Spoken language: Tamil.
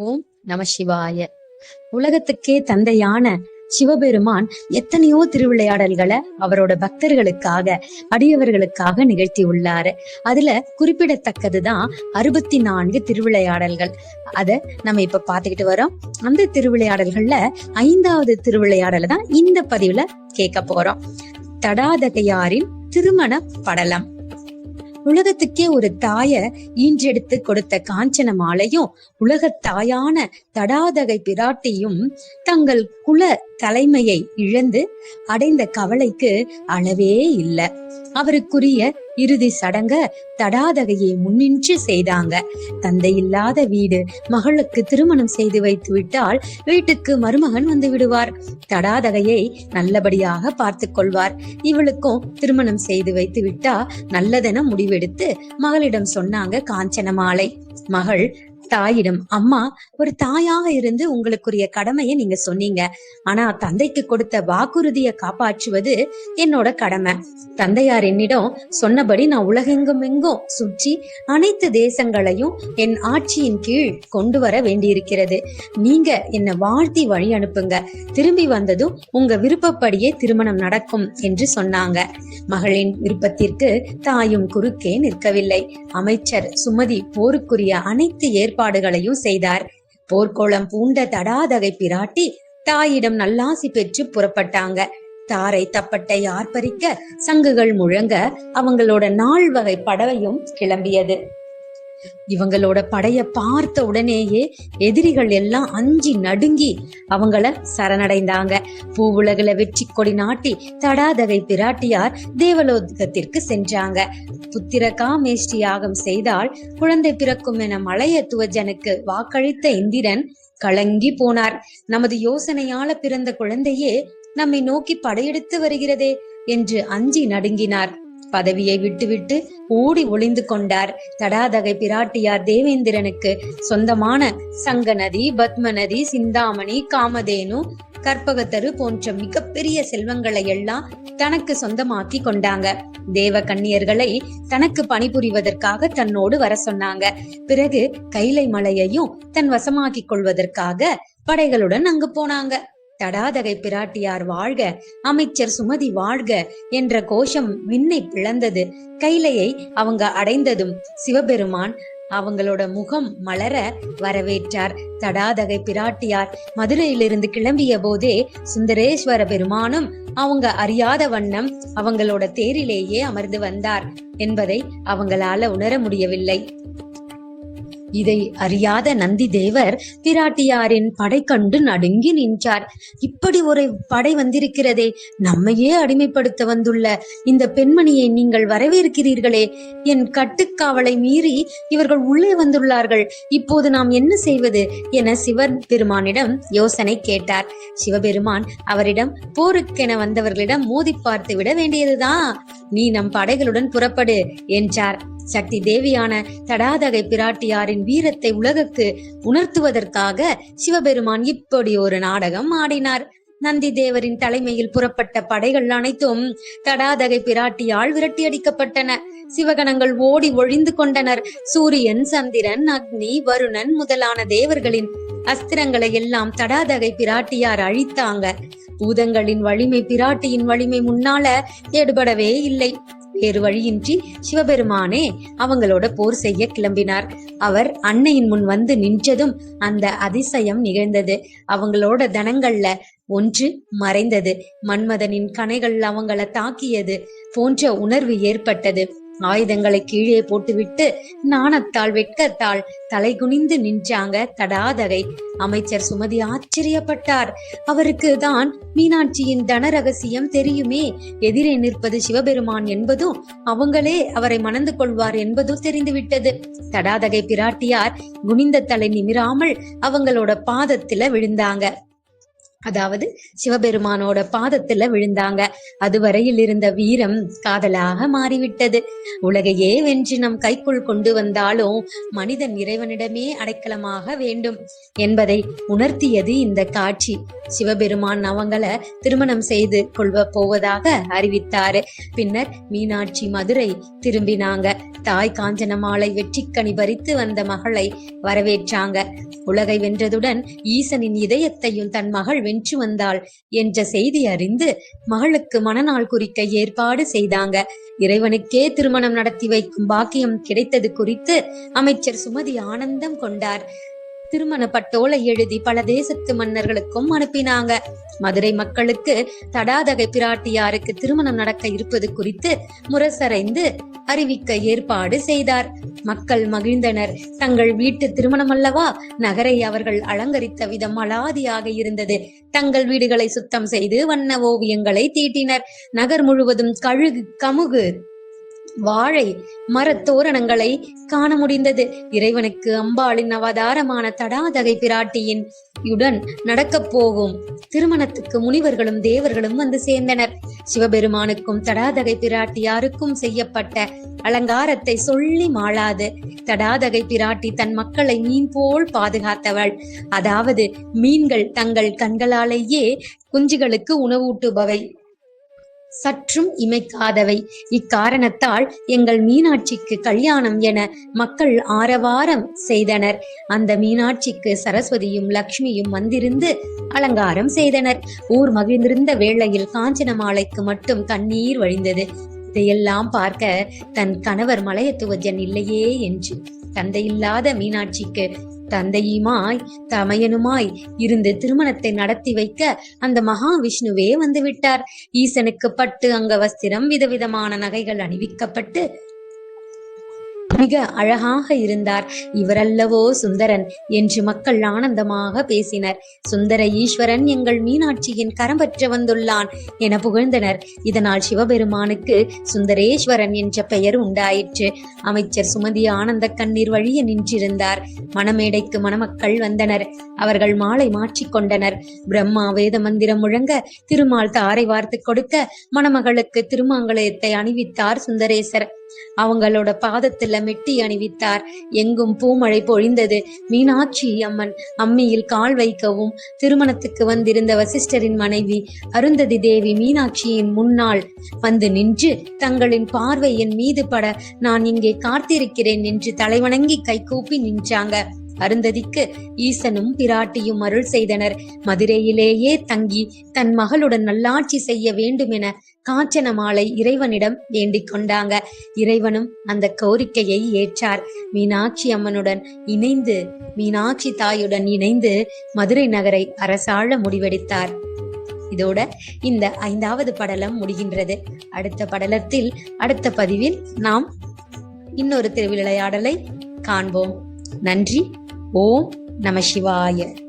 ஓம் நம சிவாய. உலகத்துக்கே தந்தையான சிவபெருமான் எத்தனையோ திருவிளையாடல்களை அவரோட பக்தர்களுக்காக அடியவர்களுக்காக நிகழ்த்தி உள்ளாரு அதுல குறிப்பிடத்தக்கதுதான் அறுபத்தி நான்கு திருவிளையாடல்கள். அத நம்ம இப்ப பாத்துக்கிட்டு வரோம். அந்த திருவிளையாடல்கள்ல ஐந்தாவது திருவிளையாடலை தான் இந்த பதிவுல கேட்க போறோம். தடாதகையாரின் திருமண படலம். உலகத்துக்கே ஒரு தாய ஈன்றெடுத்து கொடுத்த காஞ்சன மாலையும் உலகத் தாயான தடாதகை பிராட்டியும் தங்கள் குல தலைமையை இழந்து அடைந்த கவலைக்கு அளவே இல்ல. அவருக்குரிய இறுதி சடங்க தடாதகையை முன்னின்று செய்தாங்க. தந்தை இல்லாத வீடு மகளுக்கு திருமணம் செய்து வைத்து விட்டால் வீட்டுக்கு மருமகன் வந்து விடுவார். தடாதகையை நல்லபடியாக பார்த்து கொள்வார். இவளுக்கும் திருமணம் செய்து வைத்து விட்டா நல்லதென முடிவெடுத்து மகளிடம் சொன்னாங்க காஞ்சனமாலை. மகள் தாயிடம் அம்மா ஒரு தாயாக இருந்து உங்களுக்குரிய கடமையை நீங்க சொன்னீங்க. ஆனா தந்தைக்கு கொடுத்த வாக்குறுதியை காப்பாற்றுவது என்னோட கடமை. தந்தையார் என்னிடம் சொன்னபடி நான் உலகெங்கும் எங்கும் சுற்றி அனைத்து தேசங்களையும் என் ஆட்சியின் கீழ் கொண்டு வர வேண்டியிருக்கிறது. நீங்க என்னை வாழ்த்தி வழி அனுப்புங்க. திரும்பி வந்ததும் உங்க விருப்பப்படியே திருமணம் நடக்கும் என்று சொன்னாங்க. மகளின் விருப்பத்திற்கு தாயும் குறுக்கே நிற்கவில்லை. அமைச்சர் சுமதி போருக்குரிய அனைத்து ஏற்பாடுகளையும் செய்தார். போர்க்கோளம் பூண்ட தடாதகை பிராட்டி தாயிடம் நல்லாசி பெற்று புறப்பட்டாங்க. தாரை தப்பட்டை ஆர்ப்பரிக்க சங்குகள் முழங்க அவங்களோட நாள் வகை படவையும் கிளம்பியது. இவங்களோட படைய பார்த்த உடனேயே எதிரிகள் எல்லாம் அஞ்சி நடுங்கி அவங்கள சரணடைந்தாங்க. பூவுலகில வெற்றி கொடி நாட்டி தடாதகை பிராட்டியார் தேவலோகத்திற்கு சென்றாங்க. புத்திர காமேஷ்டி யாகம் செய்தால் குழந்தை பிறக்கும் என மலைய துவஜனுக்கு வாக்களித்த இந்திரன் கலங்கி போனார். நமது யோசனையால பிறந்த குழந்தையே நம்மை நோக்கி படையெடுத்து வருகிறதே என்று அஞ்சி நடுங்கினார். பதவியை விட்டுவிட்டு ஓடி ஒளிந்து கொண்டார். தடாதகை பிராட்டியார் தேவேந்திரனுக்கு சொந்தமான சங்க நதி பத்ம நதி சிந்தாமணி காமதேனு கற்பகத்தரு போன்ற மிகப்பெரிய செல்வங்களை எல்லாம் தனக்கு சொந்தமாக்கி கொண்டாங்க. தேவ கன்னியர்களை தனக்கு பணிபுரிவதற்காக தன்னோடு வர சொன்னாங்க. பிறகு கைலை மலையையும் தன் வசமாக்கிக் கொள்வதற்காக படைகளுடன் அங்கு போனாங்க. தடாதகை பிராட்டியார் வாழ்க அமைச்சர் சுமதி வாழ்க என்ற கோஷம் விண்ணை பிளந்தது. கைலையை அவங்க அடைந்ததும் சிவபெருமான் அவங்களோட முகம் மலர வரவேற்றார். தடாதகை பிராட்டியார் மதுரையிலிருந்து கிளம்பிய போதே சுந்தரேஸ்வர பெருமானும் அவங்க அறியாத வண்ணம் அவங்களோட தேரிலேயே அமர்ந்து வந்தார் என்பதை அவங்களால உணர முடியவில்லை. இதை அறியாத நந்தி தேவர் பிராட்டியாரின் படை கண்டு நடுங்கி நின்றார். இப்படி ஒரு படை வந்திருக்கிறதே நம்மையே அடிமைப்படுத்த வந்துள்ள இந்த பெண்மணியை நீங்கள் வரவேற்கிறீர்களே. என் கட்டுக்காவலை மீறி இவர்கள் உள்ளே வந்துள்ளார்கள். இப்போது நாம் என்ன செய்வது என சிவன் பெருமானிடம் யோசனை கேட்டார். சிவபெருமான் அவரிடம் போருக்கென வந்தவர்களிடம் மோதி பார்த்து விட வேண்டியதுதான். நீ நம் படைகளுடன் புறப்படு என்றார். சக்தி தேவியான தடாதகை பிராட்டியாரின் வீரத்தை உலகுக்கு உணர்த்துவதற்காக சிவபெருமான் இப்படி ஒரு நாடகம் ஆடினார். நந்தி தேவரின் தலைமையில் புறப்பட்ட படைகள் அனைத்தும் தடாதகை பிராட்டியால் விரட்டியடிக்கப்பட்டன சிவகணங்கள் ஓடி ஒழிந்து கொண்டனர். சூரியன் சந்திரன் அக்னி வருணன் முதலான தேவர்களின் அஸ்திரங்களை எல்லாம் தடாதகை பிராட்டியார் அழித்தாங்க. பூதங்களின் வலிமை பிராட்டியின் வலிமை முன்னால எடுபடவே இல்லை. வேறு வழியின்றி சிவபெருமானே அவங்களோட போர் செய்ய கிளம்பினார். அவர் அன்னையின் முன் வந்து நின்றதும் அந்த அதிசயம் நிகழ்ந்தது. அவங்களோட தனங்கள்ல ஒன்று மறைந்தது. மன்மதனின் கனைகள் அவங்கள தாக்கியது போன்ற உணர்வு ஏற்பட்டது. ஆயுதங்களை கீழே போட்டுவிட்டு நாணத்தால் வெட்கத்தால் தலை குனிந்து நின்றாங்க தடாதகை. அமைச்சர் சுமதி ஆச்சரியப்பட்டார். அவருக்கு தான் மீனாட்சியின் தன ரகசியம் தெரியுமே. எதிரே நிற்பது சிவபெருமான் என்பதும் அவங்களே அவரை மணந்து கொள்வார் என்பதும் தெரிந்துவிட்டது. தடாதகை பிராட்டியார் குனிந்த தலை நிமிராமல் அவங்களோட பாதத்துல விழுந்தாங்க. அதாவது சிவபெருமானோட பாதத்துல விழுந்தாங்க. அதுவரையில் இருந்த வீரம் காதலாக மாறிவிட்டது. உலகையே வென்று நம் கைக்குள் கொண்டு வந்தாலும் மனிதன் இறைவனிடமே அடைக்கலமாக வேண்டும் என்பதை உணர்த்தியது இந்த காட்சி. சிவபெருமான் அவங்கள திருமணம் செய்து கொள்வ போவதாக அறிவித்தாரு. பின்னர் மீனாட்சி மதுரை திரும்பினாங்க. தாய் காஞ்சனமாலை வெற்றிக்கனி பறித்து வந்த மகளை வரவேற்றாங்க. உலகை வென்றதுடன் ஈசனின் இதயத்தையும் தன் மகள் வென்று வந்தாள் என்ற செய்தி அறிந்து மகளுக்கு மணநாள் குறிக்க ஏற்பாடு செய்தாங்க. இறைவனுக்கே திருமணம் நடத்தி வைக்கும் பாக்கியம் கிடைத்தது குறித்து அமைச்சர் சுமதி ஆனந்தம் கொண்டார். திருமண பட்டோலை எழுதி பல தேசத்து மன்னர்களுக்கும் அனுப்பினாங்க. மதுரை மக்களுக்கு தடாதகை பிராட்டியாருக்கு திருமணம் நடக்க இருப்பது குறித்து முரசறைந்து அறிவிக்க ஏற்பாடு செய்தார். மக்கள் மகிழ்ந்தனர். தங்கள் வீட்டு திருமணம் அல்லவா? நகரை அவர்கள் அலங்கரித்த விதம் அலாதியாக இருந்தது. தங்கள் வீடுகளை சுத்தம் செய்து வண்ண ஓவியங்களை தீட்டினர். நகர் முழுவதும் கழுகு கமுகு வாழை மரத்தோரணங்களை காண முடிந்தது. இறைவனுக்கு அம்பாளின் அவதாரமான தடாதகை பிராட்டியின் யுடன் நடக்கப் போகும். திருமணத்துக்கு முனிவர்களும் தேவர்களும் வந்து சேர்ந்தனர். சிவபெருமானுக்கும் தடாதகை பிராட்டியாருக்கும் செய்யப்பட்ட அலங்காரத்தை சொல்லி மாளாது. தடாதகை பிராட்டி தன் மக்களை மீன் போல் பாதுகாத்தவள். அதாவது மீன்கள் தங்கள் கண்களாலேயே குஞ்சுகளுக்கு உணவூட்டுபவை. சற்றும் இமைக்காதவை. இக்காரணத்தால் எங்கள் மீனாட்சிக்கு கல்யாணம் என மக்கள் ஆரவாரம் செய்தனர். அந்த மீனாட்சிக்கு சரஸ்வதியும் லக்ஷ்மியும் வந்திருந்து அலங்காரம் செய்தனர். ஊர் மகிழ்ந்திருந்த வேளையில் காஞ்சன மாலைக்கு மட்டும் கண்ணீர் வழிந்தது. இதையெல்லாம் பார்க்க தன் கணவர் மலையத்துவஜன் இல்லையே என்று தந்தையில்லாத மீனாட்சிக்கு தந்தையுமாய் தமையனுமாய் இருந்து திருமணத்தை நடத்தி வைக்க அந்த மகாவிஷ்ணுவே வந்து விட்டார் ஈசனுக்கு பட்டு அங்க வஸ்திரம் விதவிதமான நகைகள் அணிவிக்கப்பட்டு மிக அழகாக இருந்தார். இவரல்லவோ சுந்தரன் என்று மக்கள் ஆனந்தமாக பேசினர். சுந்தர ஈஸ்வரன் எங்கள் மீனாட்சியின் கரம் பற்ற வந்துள்ளான் என புகழ்ந்தனர். இதனால் சிவபெருமானுக்கு சுந்தரேஸ்வரன் என்ற பெயர் உண்டாயிற்று. அமைச்சர் சுமதி ஆனந்த கண்ணீர் வழிய நின்றிருந்தார். மணமேடைக்கு மணமக்கள் வந்தனர். அவர்கள் மாலை மாற்றிக்கொண்டனர் பிரம்மா வேத மந்திரம் முழங்க திருமால் தாரை வார்த்து கொடுக்க மணமகளுக்கு திருமாங்கலயத்தை அணிவித்தார் சுந்தரேசர். அவங்களோட பாதத்துல மெட்டி அணிவித்தார். எங்கும் பூமழை பொழிந்தது. மீனாட்சி அம்மன் அம்மியில் கால் வைக்கவும் திருமணத்துக்கு வந்திருந்த வசிஷ்டரின் மனைவி அருந்ததி தேவி மீனாட்சியின் முன்னால் வந்து நின்று தங்களின் பார்வை என் மீது பட நான் இங்கே காத்திருக்கிறேன் என்று தலைவணங்கி கைகூப்பி நின்றாங்க. அருந்ததிக்கு ஈசனும் பிராட்டியும் அருள் செய்தனர். மதுரையிலேயே தங்கி தன் மகளுடன் நல்லாட்சி செய்ய வேண்டும் என காஞ்சனமாலை இறைவனிடம் வேண்டிக் கொண்டாங்க. இறைவனும் அந்த கோரிக்கையை ஏற்றார். மீனாட்சி அம்மனுடன் இணைந்து மீனாட்சி தாயுடன் இணைந்து மதுரை நகரை அரசாழ முடிவெடுத்தார். இதோட இந்த ஐந்தாவது படலம் முடிகின்றது. அடுத்த படலத்தில் அடுத்த பதிவில் நாம் இன்னொரு திருவிளையாடலை காண்போம். நன்றி. ஓம் நம சிவாய.